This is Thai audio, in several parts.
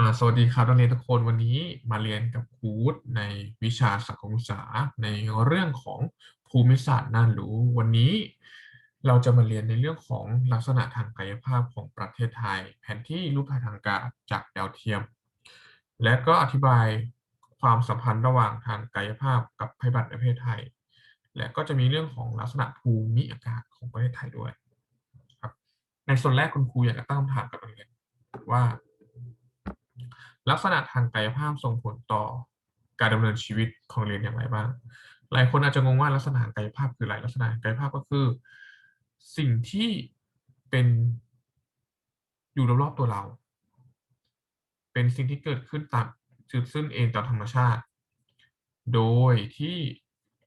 ่าสวัสดีครับนักเรียนทุกคนวันนี้มาเรียนกับครูวุฒิในวิชาสังคมศึกษาในเรื่องของภูมิศาสตร์น่ารู้วันนี้ เราจะมาเรียนในเรื่องของลักษณะทางกายภาพของประเทศไทย แผนที่รูปถ่ายทางอากาศจากดาวเทียม และก็อธิบายความสัมพันธ์ระหว่างทางกายภาพกับภัยพิบัติในประเทศไทย และก็จะมีเรื่องของลักษณะภูมิอากาศของประเทศไทยด้วยครับในส่วนแรกคุณครูอยากจะตั้งคำถามกับนักเรียนว่า ลักษณะทางกายภาพส่งผลต่อการดำเนินชีวิตของเรียนอย่างไรบ้าง หลายคนอาจจะงงว่าลักษณะทางกายภาพคืออะไรลักษณะทางกายภาพก็คือ สิ่งที่เป็นอยู่รอบๆตัวเรา เป็นสิ่งที่เกิดขึ้นตามจุดซึ่งเองตามธรรมชาติ โดยที่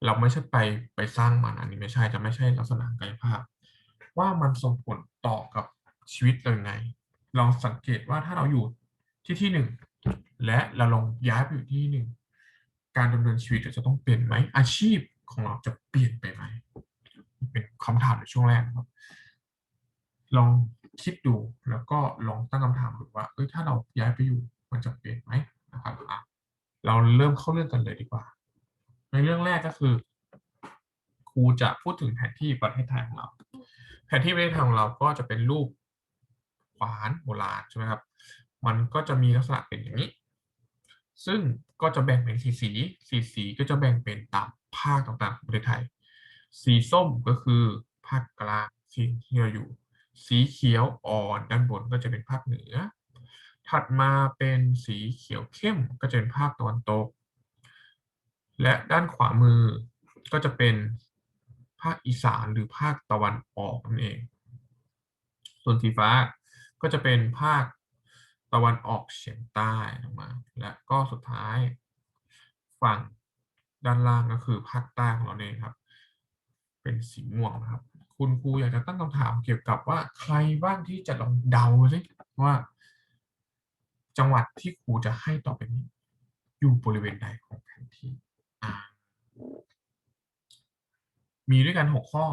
เราไม่ใช่ไปไปสร้างมันอันนี้ไม่ใช่จะไม่ใช่ลักษณะกายภาพ ว่ามันส่งผลต่อกับชีวิตเราอยังไงลองสังเกตว่าถ้าเราอยู่ที่ที่หนึ่ง และเราลองย้ายไปอยู่ที่หนึ่งการดำเนินชีวิตจะต้องเปลี่ยนไหมอาชีพของเราจะเปลี่ยนไปไหมเป็นคำถามในช่วงแรกครับ ลองคิดดูแล้วก็ลองตั้งคำถามดูว่าเอ้ยถ้าเราย้ายไปอยู่มันจะเปลี่ยนไหมนะครับเราเริ่มเข้าเรื่องกันเลยดีกว่า ในเรื่องแรกก็คือครูจะพูดถึงแผนที่ประเทศไทยของเรา แผนที่ประเทศไทยของเราก็จะเป็นรูปขวานโบราณใช่ไหมครับ มันก็จะมีลักษณะเป็นอย่างนี้ ซึ่งก็จะแบ่งเป็นสีสีสีสีก็จะแบ่งเป็นตามภาคต่างๆของประเทศไทย สีส้มก็คือภาคกลางที่เราอยู่ สีเขียวอ่อนด้านบนก็จะเป็นภาคเหนือ ถัดมาเป็นสีเขียวเข้มก็จะเป็นภาคตะวันตก และด้านขวามือก็จะเป็นภาคอีสานหรือภาคตะวันออกนั่นเอง ส่วนสีฟ้าก็จะเป็นภาค ตะวันออกเฉียงใต้ออกมา และก็สุดท้ายฝั่งด้านล่างก็คือภาคใต้ของเราเองครับ เป็นสีม่วงนะครับ คุณครูอยากจะตั้งคำถามเกี่ยวกับว่าใครบ้างที่จะลองเดาสิว่า จังหวัดที่ครูจะให้ต่อไปนี้ อยู่บริเวณใดของแผนที่มีด้วยกัน6ข้อ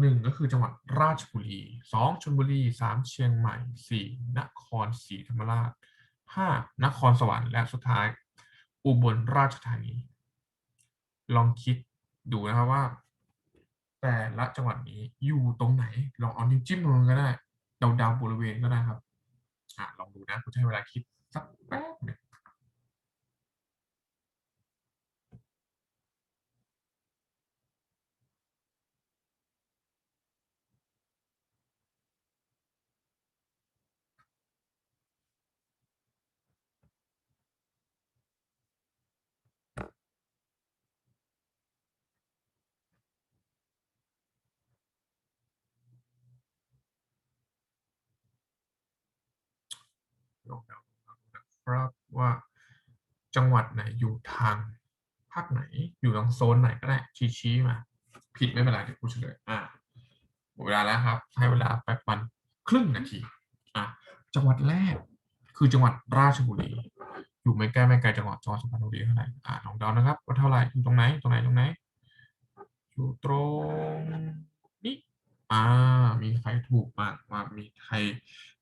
1ก็คือจังหวัดราชบุรี2ชลบุรี3เชียงใหม่4นครศรีธรรมราช5นครสวรรค์และสุดท้าย อุบลราชธานี ลองคิดดูนะครับว่า แต่ละจังหวัดนี้อยู่ตรงไหน ลองเอานิ้วจิ้มลงก็ได้เดาๆบริเวณก็ได้ครับอะลองดูนะคุณใช้เวลาคิดสักแป๊บหนึ่ง ลองเดาดูนะครับว่าจังหวัดไหนอยู่ทางภาคไหนอยู่ตรงโซนไหนก็ได้ชี้ชี้ๆมา ผิดไม่เป็นไรเดี๋ยวพูดเฉลยอ่าหมดเวลาแล้วครับ ให้เวลาไปประมาณครึ่งนาทีอะจังหวัดแรกคือจังหวัดราชบุรี อยู่ไม่ใกล้ไม่ไกลจังหวัดจังหวัดสุพรรณบุรีเท่าไหร่อ่าลองเดานะครับว่าเท่าไหร่อยู่ตรงไหนตรงไหนตรงไหนอยู่ตรง อ่า มีใครถูกบ้างว่ามีใคร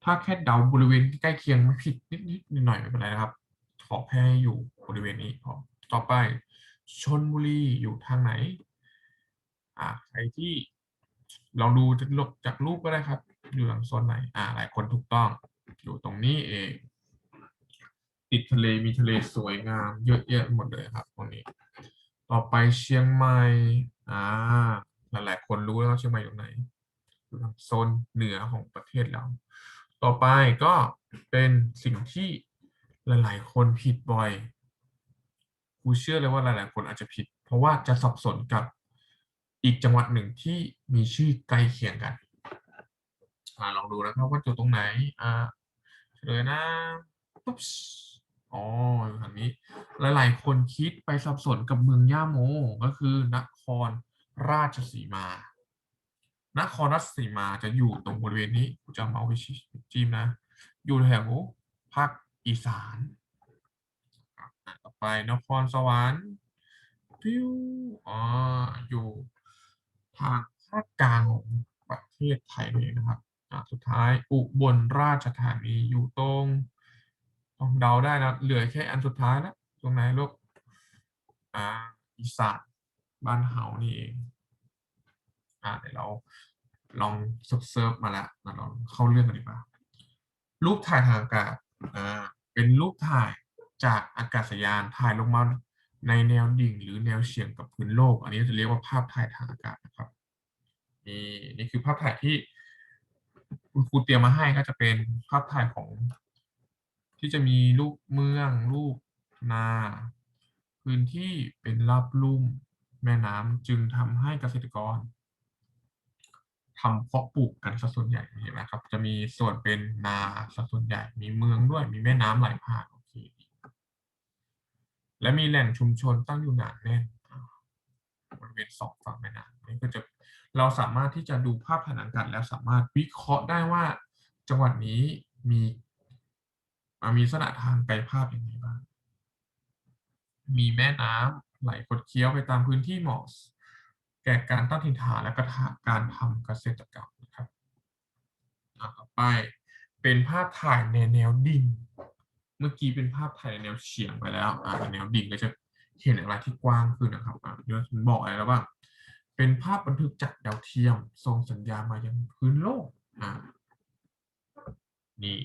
ถ้าแค่เดาบริเวณใกล้เคียงไม่ผิดนิดนิดหน่อยๆไม่เป็นไรนะครับ ขอแค่อยู่บริเวณนี้พอต่อไปชนบุรีอยู่ทางไหน อ่าใครที่ลองดูจากจากรูปก็ได้ครับ อยู่ทางโซนไหน อ่า หลายคนถูกต้อง อยู่ตรงนี้เอง ติดทะเลมีทะเลสวยงาม เยอะแยะหมดเลยครับตรงนี้ ต่อไปเชียงใหม่ อ่า หลายๆคนรู้แล้วเชียงใหม่อยู่ไหน โซนเหนือของประเทศเรา ต่อไปก็เป็นสิ่งที่หลาย ๆ คนผิดบ่อยครูเชื่อเลยว่าหลาย ๆ คนอาจจะผิด เพราะว่าจะสับสนกับอีกจังหวัดหนึ่งที่มีชื่อใกล้เคียงกันอ่าลองดูนะครับว่าอยู่ตรงไหนอ่าเฉลยนะปุ๊บอ๋ออยู่ทางนี้ หลาย ๆ คนคิดไปสับสนกับเมืองย่าโมก็คือนครราชสีมา นครราชสีมาจะอยู่ตรงบริเวณนี้กูจะเอาเมาไปจิ้มนะ อยู่แถวภาคอีสานต่อไปนครสวรรค์พิวอ๋ออยู่ทางภาคกลางของประเทศไทยเลยนะครับอะสุดท้ายอุบลราชธานีอยู่ตรงลองเดาได้นะเหลือแค่อันสุดท้ายแล้วตรงไหนลูกอ่าอีสานบ้านเฮานี่เอง อ่าเดี๋ยวเราลองเซิร์ฟมาแล้วมาลองเข้าเรื่องกันดีกว่า รูปถ่ายทางอากาศอ่าเป็นรูปถ่ายจากอากาศยานถ่ายลงมาในแนวดิ่ง หรือแนวเฉียงกับพื้นโลก อันนี้จะเรียกว่าภาพถ่ายทางอากาศนะครับนี่นี่คือภาพถ่ายที่คุณครูเตรียมมาให้ก็จะเป็นภาพถ่ายของ ที่จะมีรูปเมืองรูปนา พื้นที่เป็นราบลุ่มแม่น้ำจึงทำให้เกษตรกร ทำเพาะปลูกกันซะส่วนใหญ่เห็นไหมครับ จะมีส่วนเป็นนาซะส่วนใหญ่ มีเมืองด้วย มีแม่น้ำไหลผ่านโอเคและมีแหล่งชุมชนตั้งอยู่หนาแน่นบริเวณสองฝั่งแม่น้ำนี่ก็จะเราสามารถที่จะดูภาพถ่ายอากาศแล้วสามารถวิเคราะห์ได้ว่า จังหวัดนี้มีมีลักษณะทางกายภาพอย่างไรบ้าง มีแม่น้ำไหลคดเคี้ยวไปตามพื้นที่เหมาะ แก่การตั้งถิ่นฐานและก็การทำเกษตรกรรมนะครับต่อไปเป็นภาพถ่ายในแนวดิ่ง เมื่อกี้เป็นภาพถ่ายในแนวเฉียงไปแล้วอ่าแนวดิ่งก็จะเห็นอะไรที่กว้างขึ้นนะครับอ่าเดี๋ยวผมบอกอะไรแล้วว่า เป็นภาพบันทึกจากดาวเทียมส่งสัญญาณมายังพื้นโลกอ่านี่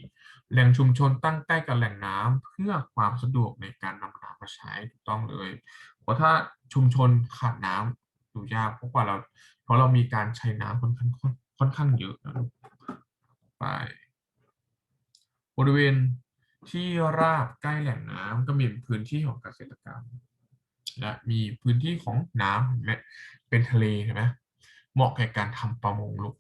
แหล่งชุมชนตั้งใกล้กับแหล่งน้ำเพื่อความสะดวกในการนำน้ำมาใช้ถูกต้องเลย เพราะถ้าชุมชนขาดน้ำ ดูยากเพราะว่าเราเพราะเรามีการใช้น้ำค่อนข้างค่อนข้างเยอะนะไปบริเวณที่ราบใกล้แหล่งน้ำก็มีพื้นที่ของเกษตรกรรม และมีพื้นที่ของน้ำเห็นไหมเป็นทะเลเห็นไหมเหมาะแก่การทำประมงลูก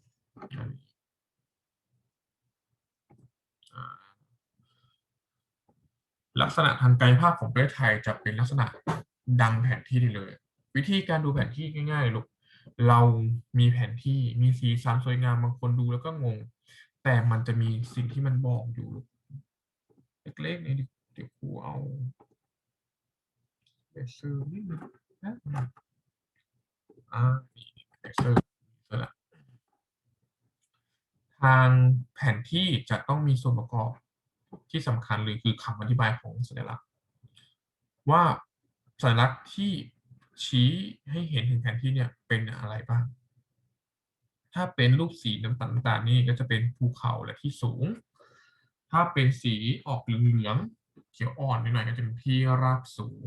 ลักษณะทางกายภาพของประเทศไทยจะเป็นลักษณะดังแผนที่ได้เลย วิธีการดูแผนที่ง่ายๆลูกเรามีแผนที่มีสีสันสวยงามบางคนดูแล้วก็งง แต่มันจะมีสิ่งที่มันบอกอยู่ลูกเล็กๆนี่เดี๋ยวครูเอาเบเซอร์นิดนึงนะอ่านี่เบเซอร์เสร็จละทางแผนที่จะต้องมีส่วนประกอบที่สำคัญเลยคือคำอธิบายของสัญลักษณ์ ว่าสัญลักษณ์ที่ ชี้ให้เห็นถึงแผนที่เนี่ยเป็นอะไรบ้าง ถ้าเป็นรูปสีน้ำตาลน้ำตาลนี่ก็จะเป็นภูเขาและที่สูง ถ้าเป็นสีออกเหลืองๆเขียวอ่อนนิดหน่อยก็จะเป็นที่ราบสูง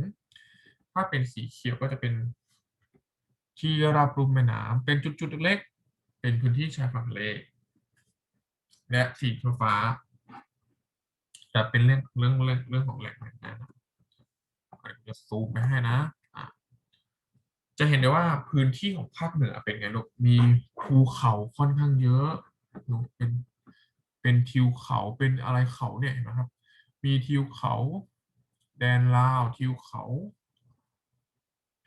ถ้าเป็นสีเขียวก็จะเป็นที่ราบรุ่มแม่น้ำเป็นจุดๆเล็กๆเป็นพื้นที่ชายฝั่งทะเลและสีฟ้าจะเป็นเรื่องเรื่องเรื่องเรื่องของแหล่งน้ำจะซูมไปให้นะ จะเห็นได้ว่าพื้นที่ของภาคเหนือเป็นไงลูกมีภูเขาค่อนข้างเยอะลูกเป็นเป็นทิวเขาเป็นอะไรเขาเนี่ยเห็นไหมครับ มีทิวเขา แดนลาวทิวเขา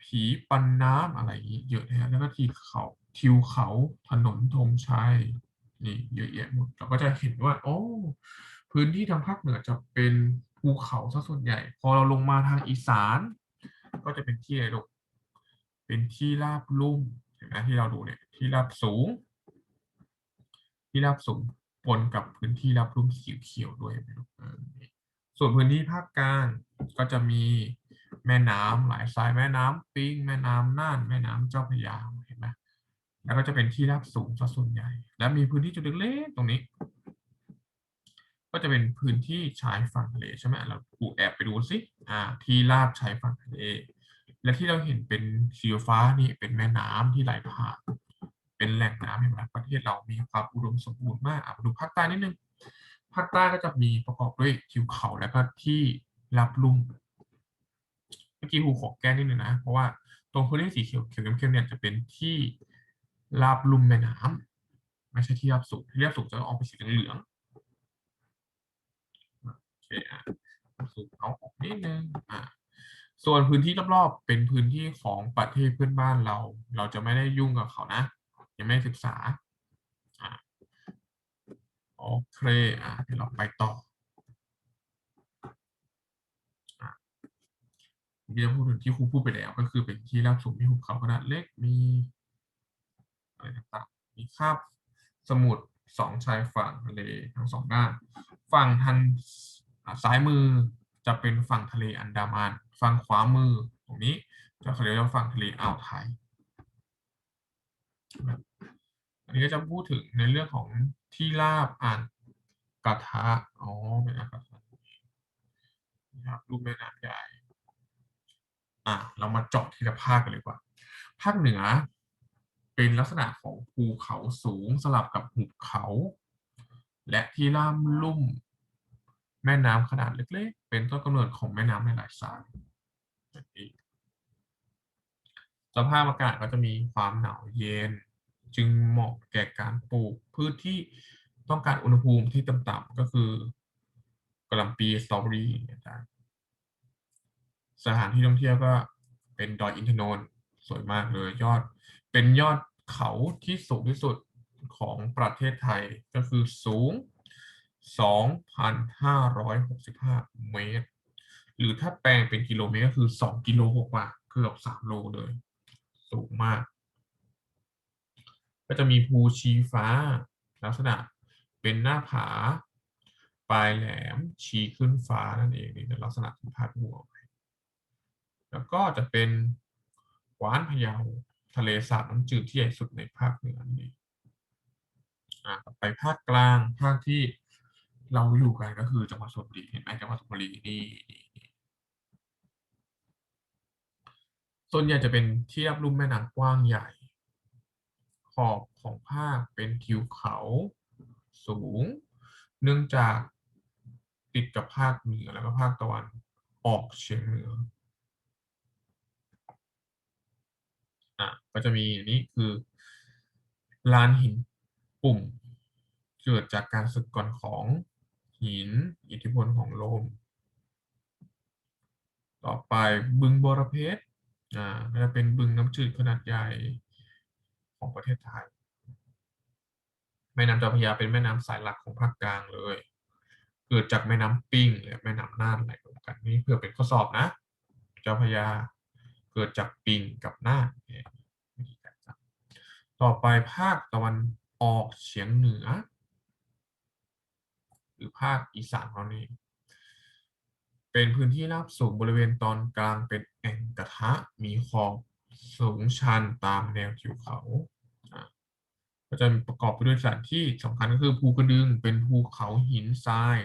ผีปันน้ำอะไรอย่างนี้เยอะนะแล้วก็ทีเขาทิวเขาถนนธงชัยนี่เยอะแยะหมดเราก็จะเห็นว่า โอ้ พื้นที่ทางภาคเหนือจะเป็นภูเขาซะส่วนใหญ่ พอเราลงมาทางอีสาน ก็จะเป็นที่อะไรลูก เป็นที่ราบลุ่มเห็นไหมที่เราดูเนี่ยที่ราบสูง ที่ราบสูงปนกับพื้นที่ราบลุ่มเขียวๆด้วยส่วนพื้นที่ภาคกลางก็จะมีแม่น้ำหลายสายแม่น้ำปิงแม่น้ำน่าน แม่น้ำเจ้าพระยาเห็นไหมแล้วก็จะเป็นที่ราบสูงซะส่วนใหญ่ และมีพื้นที่จุดเล็กๆตรงนี้ ก็จะเป็นพื้นที่ชายฝั่งทะเลใช่ไหมเราปูแอบไปดูสิอ่าที่ราบชายฝั่งทะเล และที่เราเห็นเป็นสีฟ้านี่เป็นแม่น้ำที่ไหลผ่านเป็นแหล่งน้ำเห็นไหมประเทศเรามีความอุดมสมบูรณ์มากมาดูภาคใต้นิดนึงภาคใต้ก็จะมีประกอบด้วยทิวเขาและก็ที่รับลุ่มเมื่อกี้หูขอแก้นิดนึงนะ เพราะว่าตรงพื้นที่สีเขียวเขียวเข้มๆเนี่ยจะเป็นที่ราบลุ่มแม่น้ำไม่ใช่ที่ราบสูงที่ราบสูงจะออกเป็นสีเหลืองโอเคอะสูงเอาออกนิดนึงอ่า ส่วนพื้นที่รอบๆ เป็นพื้นที่ของประเทศเพื่อนบ้านเรา เราจะไม่ได้ยุ่งกับเขานะ ยังไม่ศึกษาโอเคอ่าเดี๋ยวเราไปต่อที่จะพูดถึงที่ครูพูดไปแล้ว ก็คือเป็นที่ราบสูงมีหุบเขาขนาดเล็กมีอะไรต่างๆมีคาบสมุทรสองชายฝั่งทะเลทั้งสองด้าน ฝั่งทางซ้ายมือจะเป็นฝั่งทะเลอันดามัน ฝั่งขวามือตรงนี้จะเขาเรียกว่าฝั่งทะเลอ่าวไทยอันนี้ก็จะพูดถึงในเรื่องของที่ราบอ่างกระทะอ๋อเป็นอ่างกระทะนะครับรูปแม่น้ำใหญ่อะเรามาเจาะทีละภาคกันเลยกว่า ภาคเหนือเป็นลักษณะของภูเขาสูงสลับกับหุบเขา และที่ล่ามลุ่ม แม่น้ำขนาดเล็ก ๆ เป็นต้นกำเนิดของแม่น้ำในหลายสาย องสภาพอากาศก็จะมีความหนาวเย็น จึงเหมาะแก่การปลูกพืชที่ต้องการอุณหภูมิที่ต่ำๆก็คือกระลำปีสตรอเบอรี่นะครับสถานที่ท่องเที่ยวก็เป็นดอยอินทนนท์สวยมากเลยยอดเป็นยอดเขาที่สูงที่สุดของประเทศไทยก็คือสูง 2,565 เมตร หรือถ้าแปลงเป็นกิโลเมตรก็คือ2กิโลกว่าเกือบ3โลเลย สูงมาก ก็จะมีภูชีฟ้า ลักษณะเป็นหน้าผา ปลายแหลมชี้ขึ้นฟ้านั่นเองนี่เป็นลักษณะที่พาดหัวไว้แล้วก็จะเป็นกวานพะเยาทะเลสาบน้ำจืดที่ใหญ่สุดในภาคเหนือนี่อ่าไปภาคกลางภาคที่เราอยู่กันก็คือจังหวัดสุพรรณบุรีเห็นไหมจังหวัดสุพรรณบุรีนี่นี่นี่ ส่วนใหญ่จะเป็นที่รับลุ่มแม่น้ำกว้างใหญ่ ขอบของภาคเป็นทิวเขาสูง เนื่องจากติดกับภาคเหนือแล้วก็ภาคตะวันออกเฉียงเหนืออะก็จะมีนนี้คือลานหินปุ่ม เกิดจากการสึกก่อนของหิน อิทธิพลของลม ต่อไปบึงบรเพชร อ่าก็จะเป็นบึงน้ำจืดขนาดใหญ่ของประเทศไทย แม่น้ำเจ้าพระยาเป็นแม่น้ำสายหลักของภาคกลางเลย เกิดจากแม่น้ำปิงและแม่น้ำน่านไหลรวมกันนี่เพื่อเป็นข้อสอบนะ เจ้าพระยาเกิดจากปิงกับน่านต่อไปภาคตะวันออกเฉียงเหนือ หรือภาคอีสานเรานี่ เป็นพื้นที่ราบสูงบริเวณตอนกลางเป็นแอ่งกระทะมีขอบสูงชันตามแนวทิวเขาก็จะประกอบไปด้วยสถานที่สำคัญก็คือภูกระดึงเป็นภูเขาหินทราย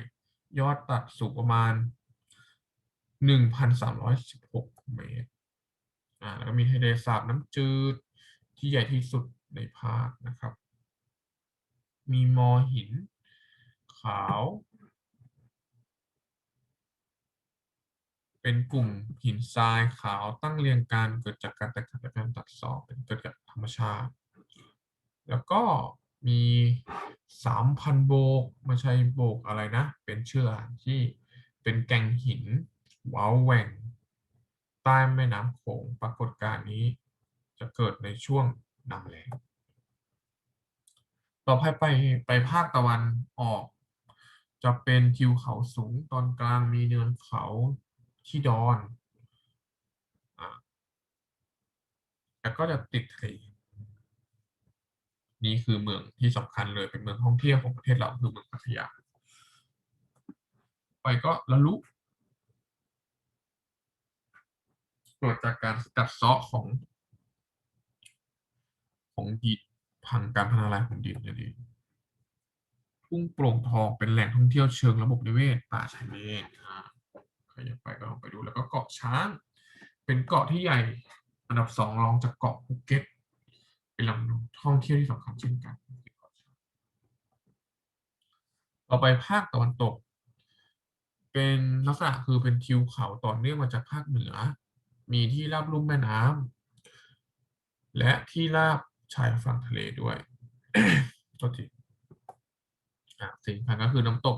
ยอดตัดสูงประมาณ 1,316 เมตรอ่าแล้วก็มีทะเลสาบน้ำจืดที่ใหญ่ที่สุดในภาคนะครับ มีมอหินขาว เป็นกลุ่มหินทรายขาวตั้งเรียงกันเกิดจากการแตกต่างจากการตัดเสอบเป็นเกิดจากธรรมชาติ แล้วก็มีสามพันโบกไม่ใช่โบกอะไรนะ เป็นเชื่อที่เป็นแก่งหินว้าแหว่ง ใต้แม่น้ำโขงปรากฏการณ์นี้ จะเกิดในช่วงนำแล้งต่อไปไปไปภาคตะวันออก จะเป็นทิวเขาสูงตอนกลางมีเนินเขา ที่ดอนอแล้วก็จะติดทะเลนี่คือเมืองที่สำคัญเลยเป็นเมืองท่องเที่ยวของประเทศเราคือเมืองพัทยา ไปก็ละลุเกิดจากการกัดเซาะของ ของดินพังการพัฒนาลายของดินนั่นเองทุ่งโปร่งทองเป็นแหล่งท่องเที่ยวเชิงระบบนิเวศป่าชายเลนอ่า ครอยากไปก็ลองไปดูแล้วก็เกาะช้าง เป็นเกาะที่ใหญ่อันดับสองรองจากเกาะภูเก็ตเป็นแหล่งท่องเที่ยวที่สำคัญเช่นกันต่อไปภาคตะวันตก เป็นลักษณะคือเป็นทิวเขาต่อเนื่องมาจากภาคเหนือ มีที่ราบลุ่มแม่น้ำและที่ราบชายฝั่งทะเลด้วยตัวที่สิ่งสำคัญก็คือน้ำตก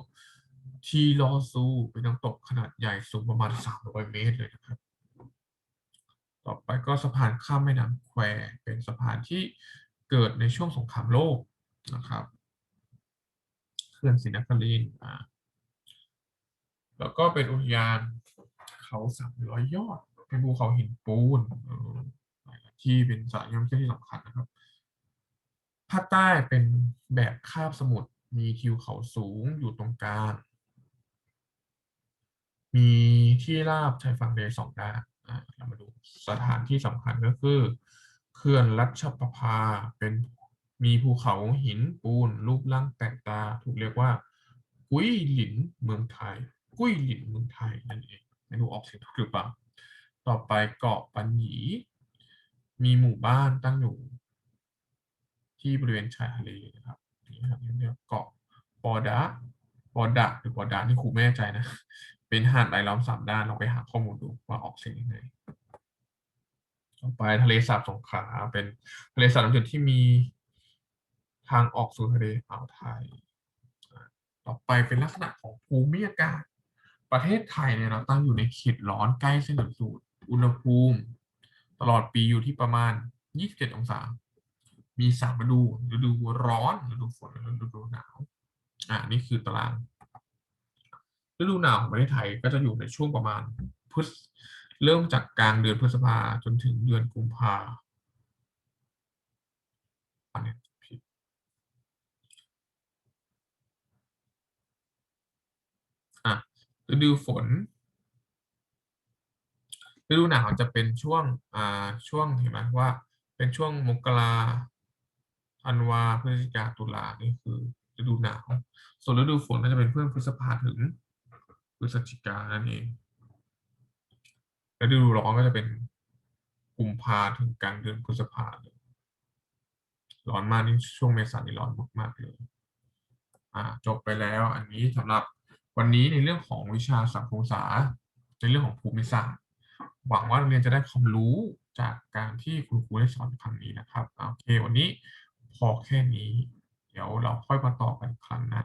ทีลอซูเป็นน้ำตกขนาดใหญ่สูงประมาณ 300 เมตรเลยนะครับ ต่อไปก็สะพานข้ามแม่น้ำแควเป็นสะพานที่เกิดในช่วงสงครามโลกนะครับเขื่อนศรีนครินทร์แล้วก็เป็นอุทยานเขาสามร้อยยอด เป็นภูเขาหินปูนที่เป็นสถานที่องเที่ยวที่สำคัญนะครับภาคใต้เป็นแบบคาบสมุทรมีทิวเขาสูงอยู่ตรงกลาง มีที่ราบชายฝั่งทะเลสองด้านอ่าเรามาดูสถานที่สำคัญก็คือเขื่อนรัชประภาเป็นมีภูเขาหินปูน รูปร่างแปลกตา ถูกเรียกว่า กุ้ยหลินเมืองไทย กุ้ยหลินเมืองไทยนั่นเองไม่รู้ออกเสียงถูกหรือเปล่าต่อไปเกาะปัญหยีมีหมู่บ้านตั้งอยู่ ที่บริเวณชายทะเลนะครับนี่ครับเรียกเกาะปอดะปอดะหรือปอดะนี่ครูไม่แน่ใจนะ เป็นหาดรายล้อมสามด้านเราไปหาข้อมูลดูว่าออกเสียงยังไงต่อไปทะเลสาบสงขลาเป็นทะเลสาบจืดที่มีทางออกสู่ทะเลอ่าวไทย ต่อไปเป็นลักษณะของภูมิอากาศ ประเทศไทยเนี่ยเราตั้งอยู่ในเขตร้อนใกล้เส้นศูนย์สูตร อุณหภูมิ ตลอดปีอยู่ที่ประมาณ 27 องศา มีสามฤดู ฤดูร้อน ฤดูฝนและฤดูหนาว อ่า นี่คือตาราง ฤดูหนาวของประเทศไทยก็จะอยู่ในช่วงประมาณพฤษเริ่มจากกลางเดือนพฤษภาจนถึงเดือนกุมภาอะฤดูฝนฤดูหนาวจะเป็นช่วงอ่าช่วงเห็นไหมว่า เป็นช่วงมกราธันวาพฤศจิกาตุลานี่คือฤดูหนาว ส่วนฤดูฝนก็จะเป็นเพื่อนพฤษภาถึง พฤศจิกานั่นเองและฤดูร้อนก็จะเป็นกุมภาถึงกลางเดือนพฤษภาเลยร้อนมากนี่ช่วงเมษานี่ร้อนมากๆเลยอ่าจบไปแล้วอันนี้สำหรับวันนี้ในเรื่องของวิชาสังคมศึกษาในเรื่องของภูมิศาสตร์ หวังว่านักเรียนจะได้ความรู้จากการที่คุณครูได้สอนครั้งนี้นะครับโอเค วันนี้พอแค่นี้ เดี๋ยวเราค่อยมาต่อกันครั้งหน้า